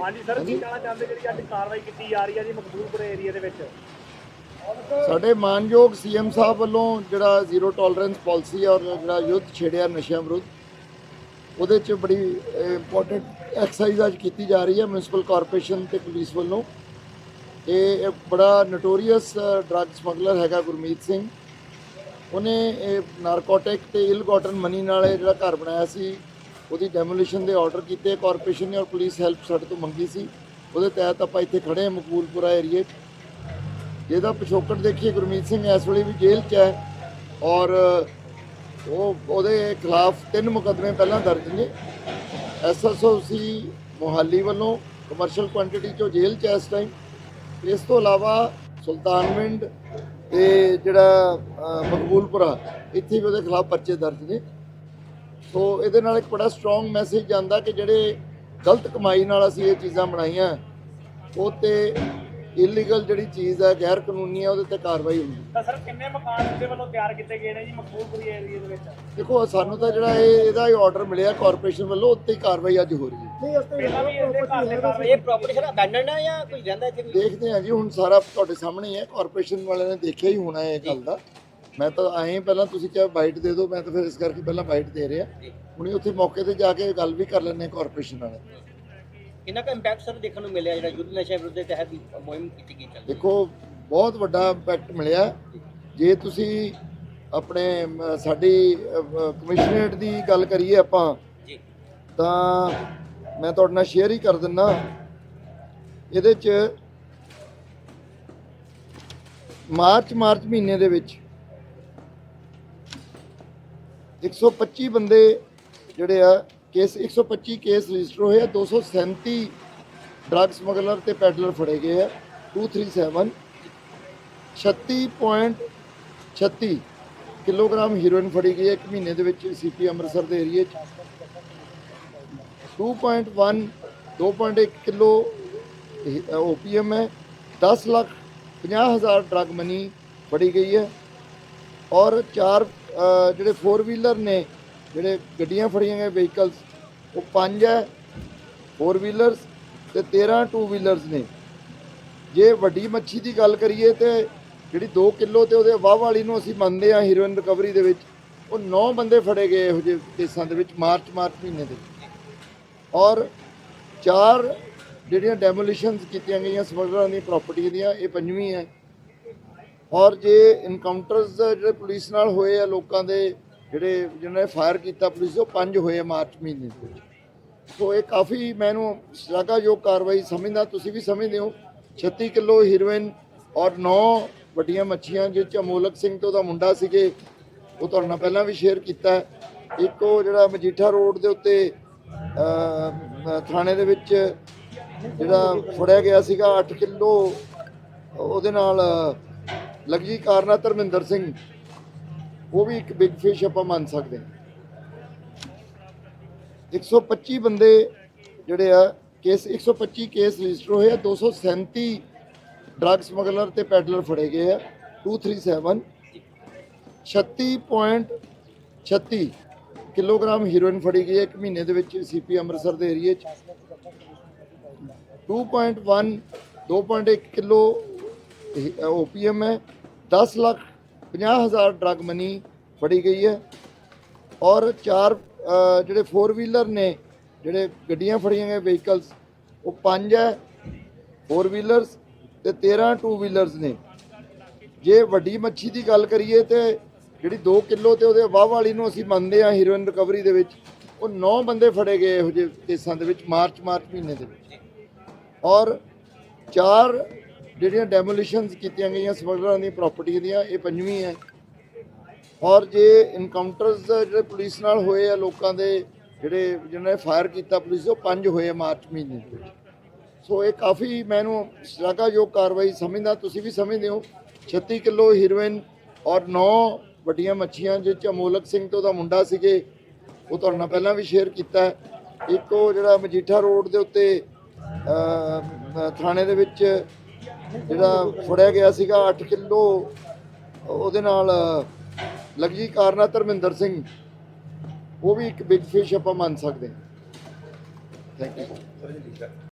ਹਾਂਜੀ ਸਰ ਕੀ ਕਹਿਣਾ ਚਾਹੁੰਦੇ ਜਿਹੜੀ ਅੱਜ ਕਾਰਵਾਈ ਕੀਤੀ ਜਾ ਰਹੀ ਹੈ ਜੀ ਮਕਬੂਲਪੁਰ ਏਰੀਆ ਦੇ ਵਿੱਚ? ਸਾਡੇ ਮਾਨਯੋਗ ਸੀਐਮ ਸਾਹਿਬ ਵੱਲੋਂ ਜਿਹੜਾ ਜ਼ੀਰੋ ਟੋਲਰੈਂਸ ਪਾਲਿਸੀ ਔਰ ਜਿਹੜਾ ਯੁੱਧ ਛੇੜਿਆ ਨਸ਼ਿਆਂ ਵਿਰੁੱਧ ਉਹਦੇ 'ਚ ਬੜੀ ਇੰਪੋਰਟੈਂਟ ਐਕਸਰਸਾਈਜ਼ ਅੱਜ ਕੀਤੀ ਜਾ ਰਹੀ ਹੈ ਮਿਊਨਿਸਪਲ ਕਾਰਪੋਰੇਸ਼ਨ ਤੇ ਪੁਲਿਸ ਵੱਲੋਂ। ਇਹ ਇੱਕ ਬੜਾ ਨੋਟੋਰੀਅਸ ਡਰੱਗ ਸਮਗਲਰ ਹੈਗਾ ਗੁਰਮੀਤ ਸਿੰਘ। ਉਹਨੇ ਇਹ ਨਾਰਕੋਟਿਕ ਤੇ ਇਲ ਗਾਟਨ ਮਨੀ ਨਾਲ ਇਹ ਜਿਹੜਾ ਘਰ ਬਣਾਇਆ ਸੀ। ਉਹਦੀ ਡੈਮੋਲੀਸ਼ਨ ਦੇ ਆਰਡਰ ਕੀਤੇ ਕਾਰਪੋਰੇਸ਼ਨ ਨੇ ਔਰ ਪੁਲਿਸ ਹੈਲਪ ਸਾਡੇ ਤੋਂ ਮੰਗੀ ਸੀ। ਉਹਦੇ ਤਹਿਤ ਆਪਾਂ ਇੱਥੇ ਖੜੇ ਹਾਂ ਮਕਬੂਲਪੁਰਾ ਏਰੀਏ 'ਚ। ਜਿਹਦਾ ਪਿਛੋਕੜ ਦੇਖੀਏ, ਗੁਰਮੀਤ ਸਿੰਘ ਇਸ ਵੇਲੇ ਵੀ ਜੇਲ੍ਹ 'ਚ ਹੈ। ਔਰ ਉਹ, ਉਹਦੇ ਖਿਲਾਫ ਤਿੰਨ ਮੁਕੱਦਮੇ ਪਹਿਲਾਂ ਦਰਜ ਨੇ। ਐਸਐਸਓ ਸੀ ਮੋਹਾਲੀ ਵੱਲੋਂ ਕਮਰਸ਼ੀਅਲ ਕੁਆਂਟੀਟੀ 'ਚੋਂ ਜੇਲ੍ਹ 'ਚ ਹੈ ਇਸ ਟਾਈਮ ਇਸ ਤੋਂ ਇਲਾਵਾ ਸੁਲਤਾਨਵਿੰਡ ਤੇ ਜਿਹੜਾ ਮਕਬੂਲਪੁਰਾ, ਇੱਥੇ ਵੀ ਉਹਦੇ ਖਿਲਾਫ ਪਰਚੇ ਦਰਜ ਨੇ। ਸੋ ਇਹਦੇ ਨਾਲ ਇੱਕ ਬੜਾ ਸਟਰੋਂਗ ਮੈਸੇਜ ਜਾਂਦਾ ਕਿ ਜਿਹੜੇ ਗਲਤ ਕਮਾਈ ਨਾਲ ਅਸੀਂ ਇਹ ਚੀਜ਼ਾਂ ਬਣਾਈਆਂ ਉਹ ਤੇ ਇਲੀਗਲ ਜਿਹੜੀ ਚੀਜ਼ ਹੈ ਗੈਰ ਕਾਨੂੰਨੀ ਹੈ ਉਹਦੇ ਤੇ ਕਾਰਵਾਈ ਹੋਣੀ ਤਾਂ ਸਰ ਕਿੰਨੇ ਮਕਾਨ ਉਹਦੇ ਵੱਲੋਂ ਤਿਆਰ ਕੀਤੇ ਗਏ ਨੇ ਜੀ ਮਕਬੂਲਪੁਰ ਏਰੀਆ ਦੇ ਵਿੱਚ? ਦੇਖੋ ਸਾਨੂੰ ਤਾਂ ਜਿਹੜਾ ਇਹ ਇਹਦਾ ਹੀ ਆਰਡਰ ਮਿਲਿਆ ਕਾਰਪੋਰੇਸ਼ਨ ਵੱਲੋਂ ਉੱਤੇ ਹੀ ਕਾਰਵਾਈ ਅੱਜ ਹੋ ਰਹੀ ਹੈ। ਪਹਿਲਾਂ ਵੀ ਇਹਦੇ ਘਰ ਦੇ ਕਾਰਵਾਈ ਇਹ ਪ੍ਰੋਪਰਟੀ ਸਰ ਅਬੈਂਡਨਡ ਹੈ ਜਾਂ ਕੋਈ ਰਹਿੰਦਾ ਇੱਥੇ ਕੋਈ ਦੇਖਦੇ ਹਾਂ ਜੀ ਹੁਣ ਸਾਰਾ ਤੁਹਾਡੇ ਸਾਹਮਣੇ ਹੀ ਹੈ ਕਾਰਪੋਰੇਸ਼ਨ ਵਾਲਿਆਂ ਨੇ ਦੇਖਿਆ ਹੀ ਹੋਣਾ ਹੈ ਇਹ ਗੱਲ ਦਾ। ਮੈਂ ਤਾਂ ਆਏ ਪਹਿਲਾਂ ਤੁਸੀਂ ਕਿਹਾ ਬਾਈਟ ਦੇ ਦਿਓ ਮੈਂ ਤਾਂ ਫਿਰ ਇਸ ਕਰਕੇ ਪਹਿਲਾਂ ਬਾਈਟ ਦੇ ਰਿਹਾ। ਹੁਣੇ ਉੱਥੇ ਮੌਕੇ ਤੇ ਜਾ ਕੇ ਗੱਲ ਵੀ ਕਰ ਲੈਣੇ ਕਾਰਪੋਰੇਸ਼ਨ ਵਾਲੇ। ਕਿੰਨਾ ਕੁ ਇੰਪੈਕਟ ਸਰ ਦੇਖਣ ਨੂੰ ਮਿਲਿਆ ਜਿਹੜਾ ਯੁੱਧ ਨਸ਼ਾ ਵਿਰੁੱਧ ਦੇ ਤਹਿਤ ਮੁਹਿੰਮ ਕੀਤੀ ਗਈ ਚੱਲ ਦੇਖੋ ਬਹੁਤ ਵੱਡਾ ਇੰਪੈਕਟ ਮਿਲਿਆ। ਜੇ। ਤੁਸੀਂ ਆਪਣੇ ਸਾਡੀ ਕਮਿਸ਼ਨਰੇਟ ਦੀ ਗੱਲ ਕਰੀਏ ਆਪਾਂ ਜੀ। ਤਾਂ ਮੈਂ ਤੁਹਾਡੇ ਨਾਲ ਸ਼ੇਅਰ ਹੀ ਕਰ ਦਿੰਨਾ। ਇਹਦੇ ਚ ਮਾਰਚ ਮਾਰਚ ਮਹੀਨੇ ਦੇ ਵਿੱਚ 125 ਬੰਦੇ ਜਿਹੜੇ ਆ, ਕੇਸ 125 ਕੇਸ ਰਜਿਸਟਰ ਹੋਏ ਆ 237 ਡਰੱਗ ਸਮਗਲਰ ਤੇ ਪੈਡਲਰ ਫੜੇ ਗਏ ਆ 237 36.36 ਕਿਲੋਗ੍ਰਾਮ ਹੀਰੋਇਨ ਫੜੀ ਗਈ ਹੈ ਇੱਕ ਮਹੀਨੇ ਦੇ ਵਿੱਚ ਸੀਪੀ ਅੰਮ੍ਰਿਤਸਰ ਦੇ ਏਰੀਏ 'ਚ। 2.1 2.1 ਕਿਲੋ ਓਪੀਐਮ ਹੈ 10 ਲੱਖ 50 ਹਜ਼ਾਰ ਡਰਗ ਮਨੀ ਫੜੀ ਗਈ ਹੈ ਔਰ ਚਾਰ ਜਿਹੜੇ 4 ਵੀਲਰ ਨੇ, ਜਿਹੜੇ ਗੱਡੀਆਂ ਫੜੀਆਂ ਗਏ ਵਹੀਕਲਸ ਉਹ ਪੰਜ ਹੈ। 4 ਵੀਲਰਸ ਤੇ 13 ਟੂ ਵੀਲਰਸ ਨੇ। ਜੇ ਵੱਡੀ ਮੱਛੀ ਦੀ ਗੱਲ ਕਰੀਏ ਤੇ ਜਿਹੜੀ 2 ਕਿਲੋ ਤੇ ਉਹਦੇ ਵਾਹ ਵਾਲੀ ਨੂੰ ਅਸੀਂ ਮੰਨਦੇ ਆ ਹੀਰੋਇਨ ਰਿਕਵਰੀ ਦੇ ਵਿੱਚ, ਉਹ 9 ਬੰਦੇ ਫੜੇ ਗਏ ਇਹੋ ਜਿਹੇ ਕੇਸਾਂ ਦੇ ਵਿੱਚ ਮਾਰਚ ਮਾਰਚ ਮਹੀਨੇ ਦੇ। ਔਰ ਚਾਰ ਜਿਹੜੀਆਂ ਡੈਮੋਲੀਸ਼ਨਸ ਕੀਤੀਆਂ ਗਈਆਂ ਸਮਗਲਰਾਂ ਦੀ ਪ੍ਰਾਪਰਟੀ ਦੀਆਂ, ਇਹ ਪੰਜਵੀਂ ਹੈ। ਔਰ ਜੇ ਇਨਕਾਊਂਟਰਸ ਜਿਹੜੇ ਪੁਲਿਸ ਨਾਲ ਹੋਏ ਆ ਲੋਕਾਂ ਦੇ, ਜਿਹੜੇ ਜਿਹਨਾਂ ਨੇ ਫਾਇਰ ਕੀਤਾ ਪੁਲਿਸ ਉਹ ਪੰਜ ਹੋਏ ਆ ਮਾਰਚ ਮਹੀਨੇ ਦੇ ਵਿੱਚ। ਸੋ ਇਹ ਕਾਫੀ ਮੈਨੂੰ ਸ਼ਲਾਘਾਯੋਗ ਕਾਰਵਾਈ ਸਮਝਦਾ, ਤੁਸੀਂ ਵੀ ਸਮਝਦੇ ਹੋ। 36 ਕਿਲੋ ਹੀਰੋਇਨ ਔਰ 9 ਵੱਡੀਆਂ ਮੱਛੀਆਂ ਜਿਸ ਚ ਅਮੋਲਕ ਸਿੰਘ ਤੋਂ ਉਹਦਾ ਮੁੰਡਾ ਸੀਗੇ, ਉਹ ਤੁਹਾਡੇ ਨਾਲ ਪਹਿਲਾਂ ਵੀ ਸ਼ੇਅਰ ਕੀਤਾ ਇੱਕ ਉਹ ਜਿਹੜਾ ਮਜੀਠਾ ਰੋਡ ਦੇ ਉੱਤੇ ਥਾਣੇ ਦੇ ਵਿੱਚ ਜਿਹੜਾ ਫੜਿਆ ਗਿਆ ਸੀਗਾ 8 ਕਿਲੋ, ਉਹਦੇ ਨਾਲ ਲਗਜੀ ਕਾਰਨਾ ਧਰਮਿੰਦਰ ਸਿੰਘ। ਉਹ ਵੀ ਇੱਕ ਬਿਗ ਫਿਸ਼ ਆਪਾਂ ਮੰਨ ਸਕਦੇ ਹਾਂ। 125 ਬੰਦੇ ਜਿਹੜੇ ਆ, ਕੇਸ 125 ਕੇਸ ਰਜਿਸਟਰ ਹੋਏ ਆ 237 ਡਰੱਗ ਸਮਗਲਰ ਤੇ ਪੈਡਲਰ ਫੜੇ ਗਏ ਆ 237 36.36 ਕਿਲੋਗ੍ਰਾਮ ਹੀਰੋਇਨ ਫੜੀ ਗਈ ਹੈ, ਇੱਕ ਮਹੀਨੇ ਦੇ ਵਿੱਚ ਸੀਪੀ ਅੰਮ੍ਰਿਤਸਰ ਦੇ ਏਰੀਏ 'ਚ। 2.1 2.1 ਕਿਲੋ ਓਪੀਐਮ ਹੈ। 10 ਲੱਖ 50 ਹਜ਼ਾਰ ਡਰਗ ਮਨੀ ਫੜੀ ਗਈ ਹੈ। ਔਰ ਚਾਰ ਜਿਹੜੇ 4 ਵੀਲਰ ਨੇ, ਜਿਹੜੇ ਗੱਡੀਆਂ ਫੜੀਆਂ ਗਏ ਵਹੀਕਲਸ ਉਹ ਪੰਜ ਹੈ। 4 ਵੀਲਰਸ ਤੇ 13 ਟੂ ਵੀਲਰਸ ਨੇ। ਜੇ ਵੱਡੀ ਮੱਛੀ ਦੀ ਗੱਲ ਕਰੀਏ ਤੇ ਜਿਹੜੀ 2 ਕਿਲੋ ਤੇ ਉਹਦੇ ਵਾਹ ਵਾਲੀ ਨੂੰ ਅਸੀਂ ਮੰਨਦੇ ਆ ਹੀਰੋਇਨ ਰਿਕਵਰੀ ਦੇ ਵਿੱਚ, ਉਹ 9 ਬੰਦੇ ਫੜੇ ਗਏ ਇਹੋ ਜਿਹੇ ਕੇਸਾਂ ਦੇ ਵਿੱਚ ਮਾਰਚ ਮਾਰਚ ਮਹੀਨੇ ਦੇ ਵਿੱਚ। ਔਰ ਚਾਰ ਜਿਹੜੀਆਂ ਡੈਮੋਲੀਸ਼ਨਸ ਕੀਤੀਆਂ ਗਈਆਂ ਸਮਗਲਰਾਂ ਦੀ ਪ੍ਰਾਪਰਟੀ ਦੀਆਂ, ਇਹ ਪੰਜਵੀਂ ਹੈ। ਔਰ ਜੇ ਇਨਕਾਊਂਟਰਸ ਜਿਹੜੇ ਪੁਲਿਸ ਨਾਲ ਹੋਏ ਆ, ਲੋਕਾਂ ਦੇ ਜਿਹੜੇ, ਜਿਹਨਾਂ ਨੇ ਫਾਇਰ ਕੀਤਾ ਪੁਲਿਸ ਉਹ ਪੰਜ ਹੋਏ ਆ ਮਾਰਚ ਮਹੀਨੇ ਦੇ ਵਿੱਚ। ਸੋ ਇਹ ਕਾਫੀ ਮੈਨੂੰ ਸ਼ਲਾਘਾਯੋਗ ਕਾਰਵਾਈ ਸਮਝਦਾ, ਤੁਸੀਂ ਵੀ ਸਮਝਦੇ ਹੋ। 36 ਕਿਲੋ ਹੀਰੋਇਨ ਔਰ 9 ਵੱਡੀਆਂ ਮੱਛੀਆਂ ਜਿਸ ਚ ਅਮੋਲਕ ਸਿੰਘ ਤੋਂ ਉਹਦਾ ਮੁੰਡਾ ਸੀਗੇ, ਉਹ ਤੁਹਾਡੇ ਨਾਲ ਪਹਿਲਾਂ ਵੀ ਸ਼ੇਅਰ ਕੀਤਾ ਇੱਕ ਉਹ ਜਿਹੜਾ ਮਜੀਠਾ ਰੋਡ ਦੇ ਉੱਤੇ ਥਾਣੇ ਦੇ ਵਿੱਚ ਜਿਹੜਾ ਫੜਿਆ ਗਿਆ ਸੀਗਾ 8 ਕਿਲੋ, ਉਹਦੇ ਨਾਲ ਲਗਜੀ ਕਾਰਨਾ ਧਰਮਿੰਦਰ ਸਿੰਘ। ਉਹ ਵੀ ਇੱਕ ਬਿਗ ਫਿਸ਼ ਆਪਾਂ ਮੰਨ ਸਕਦੇ ਹਾਂ। Thank you